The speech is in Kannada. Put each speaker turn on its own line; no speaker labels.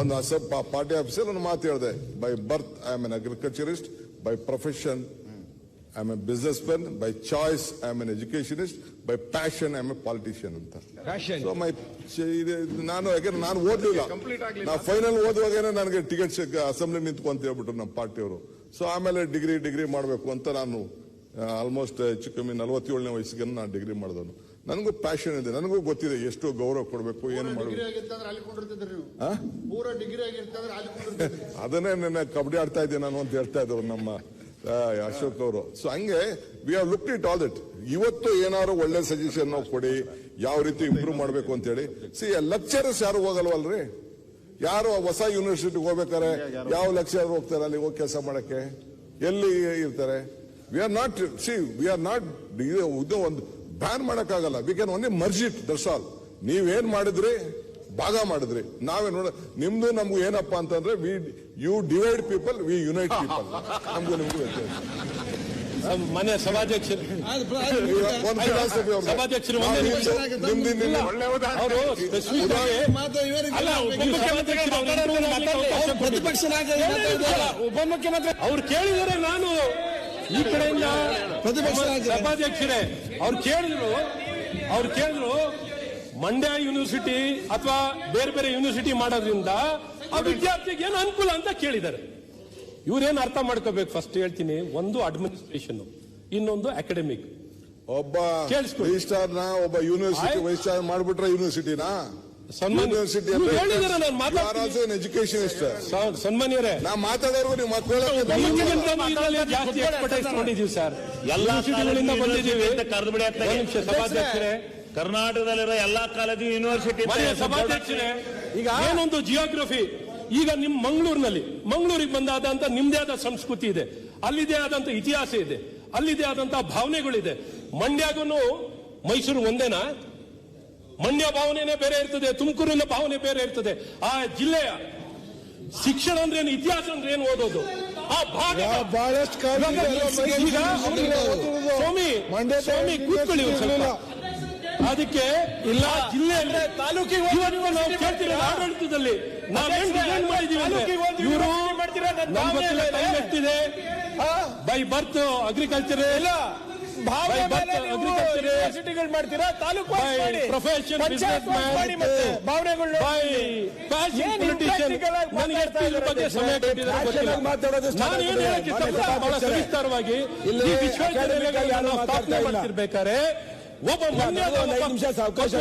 ಒಂದು ಅಸಪ್ಪ ಪಾರ್ಟಿ ಆಫೀಸರ್ ಒಂದು ಮಾತು ಹೇಳಿದೆ. By birth I am an agriculturist by profession I am a businessman by choice I am an educationist by passion I am a politician ಅಂತ. ಸೊ ಮೈ ನಾನು ಯಾಕಂದ್ರೆ ನಾನು ಓದ್ಲಿಲ್ಲ. ನಾವು ಫೈನಲ್ ಓದುವಾಗೇನೆ ನನಗೆ ಟಿಕೆಟ್ ಅಸೆಂಬ್ಲಿ ನಿಂತ್ಕೊಂತ ಹೇಳ್ಬಿಟ್ರು ನಮ್ಮ ಪಾರ್ಟಿಯವರು. ಸೊ ಆಮೇಲೆ ಡಿಗ್ರಿ ಡಿಗ್ರಿ ಮಾಡಬೇಕು ಅಂತ ನಾನು ಆಲ್ಮೋಸ್ಟ್ ಹೆಚ್ಚು ಕಮ್ಮಿ ನಲವತ್ತೇಳನೇ ವಯಸ್ಸಿಗೆ ನಾನು ಡಿಗ್ರಿ ಮಾಡಿದವನು. ನನಗೂ ಪ್ಯಾಷನ್ ಇದೆ ನನಗೂ ಗೊತ್ತಿದೆ ಎಷ್ಟು ಗೌರವ ಕೊಡಬೇಕು ಏನು ಮಾಡಬೇಕು.
ನೀವು.
ಅದನ್ನೇ ನನ್ನ ಕಬಡ್ಡಿ ಆಡ್ತಾ ಇದ್ದೀನಿ ನಾನು ಅಂತ ಹೇಳ್ತಾ ಇದ್ರು ನಮ್ಮ ಅಶೋಕ್ ಅವರು. ಸೊ ಹಂಗೆ we have look it all that ಇವತ್ತು ಏನಾದ್ರು ಒಳ್ಳೆ ಸಜೆಷನ್ ಕೊಡಿ ಯಾವ ರೀತಿ ಇಂಪ್ರೂವ್ ಮಾಡಬೇಕು ಅಂತ ಹೇಳಿ ಸಿ ಲೆಕ್ಚರರ್ಸ್ ಯಾರು ಹೋಗಲ್ವಲ್ರಿ? ಯಾರು ಹೊಸ ಯೂನಿವರ್ಸಿಟಿಗೆ ಹೋಗ್ಬೇಕಾರೆ ಯಾವ ಲೆಕ್ಚರರ್ ಹೋಗ್ತಾರೆ ಅಲ್ಲಿ ಹೋಗಿ ಕೆಲಸ ಮಾಡಕ್ಕೆ? ಎಲ್ಲಿ ಇರ್ತಾರೆ? We are not see we are not ಇದು ಒಂದು ಬ್ಯಾನ್ ಮಾಡೋಕ್ಕಾಗಲ್ಲ we can only merge it that's all ನೀವೇನ್ ಮಾಡಿದ್ರಿ ಭಾಗ ಮಾಡಿದ್ರಿ ನಾವೇ ನೋಡ ನಿಮ್ದು ನಮ್ಗೂ ಏನಪ್ಪಾ ಅಂತಂದ್ರೆ we you divide people we unite people ನಮ್ಗೂ ನಿಮ್ಗೂ ವ್ಯತ್ಯಾಸ
ಮನೆ ಸಭಾಧ್ಯಕ್ಷರು ಉಪಮುಖ್ಯಮಂತ್ರಿ ಅವ್ರು ಕೇಳಿದರೆ ನಾನು ಈ ಕಡೆಯಿಂದ
ಪ್ರತಿಪಕ್ಷ.
ಸಭಾಧ್ಯಕ್ಷರೇ ಅವ್ರು ಕೇಳಿದ್ರು ಅವ್ರು ಕೇಳಿದ್ರು ಮಂಡ್ಯ ಯೂನಿವರ್ಸಿಟಿ ಅಥವಾ ಬೇರೆ ಬೇರೆ ಯೂನಿವರ್ಸಿಟಿ ಮಾಡೋದ್ರಿಂದ ಆ ವಿದ್ಯಾರ್ಥಿಗೆ ಏನು ಅನುಕೂಲ ಅಂತ ಕೇಳಿದ್ದಾರೆ ಇವ್ರೇನು ಅರ್ಥ ಮಾಡ್ಕೋಬೇಕು ಫಸ್ಟ್ ಹೇಳ್ತೀನಿ ಒಂದು ಅಡ್ಮಿನಿಸ್ಟ್ರೇಷನ್ ಇನ್ನೊಂದು ಅಕಾಡೆಮಿಕ್
ಒಬ್ಬ ಒಬ್ಬ ಯೂನಿವರ್ಸಿಟಿ
ಆಯ್ತು.
ವೈಸ್ ಚಾನ್ಸ್ ಮಾಡ್ಬಿಟ್ರೆ ಯೂನಿವರ್ಸಿಟಿನಾ
ನೀವು ಸನ್ಮಾನ್ಯರೇ.
ನೀವು
ಜಾಸ್ತಿ ಎಕ್ಸ್ಪರ್ಟೈಸ್ ನೋಡಿದೀವಿ ಸರ್.
ಎಲ್ಲಾ
ಯೂನಿವರ್ಸಿಟಿಗಳಿಂದ ಬಂದಿದ್ದೀವಿ. ಸಭಾಧ್ಯಕ್ಷರೇ.
ಕರ್ನಾಟಕದಲ್ಲಿರೋ ಎಲ್ಲಾ ಕಾಲೇಜು ಯೂನಿವರ್ಸಿಟಿ
ಸಭಾಧ್ಯಕ್ಷರೇ. ಈಗ ಏನೊಂದು ಜಿಯೋಗ್ರಫಿ ಈಗ ನಿಮ್ ಮಂಗಳೂರಿನಲ್ಲಿ. ಮಂಗಳೂರಿಗೆ ಬಂದಾದಂತ ನಿಮ್ದೇ ಆದ ಸಂಸ್ಕೃತಿ ಇದೆ. ಅಲ್ಲಿದೇ ಆದಂತ ಇತಿಹಾಸ ಇದೆ. ಅಲ್ಲಿದೆ ಆದಂತ ಭಾವನೆಗಳಿದೆ. ಮಂಡ್ಯಗೂ ಮೈಸೂರು ಒಂದೇನಾ? ಮಂಡ್ಯ ಭಾವನೆನೇ ಬೇರೆ ಇರ್ತದೆ ತುಮಕೂರಿನ ಭಾವನೆ ಬೇರೆ ಇರ್ತದೆ. ಆ ಜಿಲ್ಲೆಯ ಶಿಕ್ಷಣ ಅಂದ್ರೆ ಏನು ಇತಿಹಾಸ ಅಂದ್ರೆ ಏನು ಓದೋದು? ಆ ಭಾಗ
ಬಹಳಷ್ಟು
ಸ್ವಾಮಿ ಸ್ವಾಮಿ ಕೂತ್ಕೊಳ್ಳಿ ಅದಕ್ಕೆ ಇಲ್ಲ. ಜಿಲ್ಲೆ ಅಂದ್ರೆ ತಾಲೂಕಿಗೆ ನಾವು ಆಡಳಿತದಲ್ಲಿ. ನಾವೇನ್ ಡಿಸೈನ್ ಮಾಡಿದೀವಿ ಇವರು ನಮ್ಮ ಬೈ ಬರ್ತ್ ಅಗ್ರಿಕಲ್ಚರ್ ಇಲ್ಲ. ಅಗ್ರಿಕಲ್ಚರ್
ಮಾಡ್ತೀರಾ? ತಾಲೂಕು
ಪ್ರೊಫೆಷನ್ ಬಹಳ ಸವಿಸ್ತಾರವಾಗಿ ಈ ಸ್ಥಾಪನೆ ಮಾಡ್ತಿರ್ಬೇಕಾದ್ರೆ ಒಬ್ಬ
ನಿಮಿಷ ಅವಕಾಶ.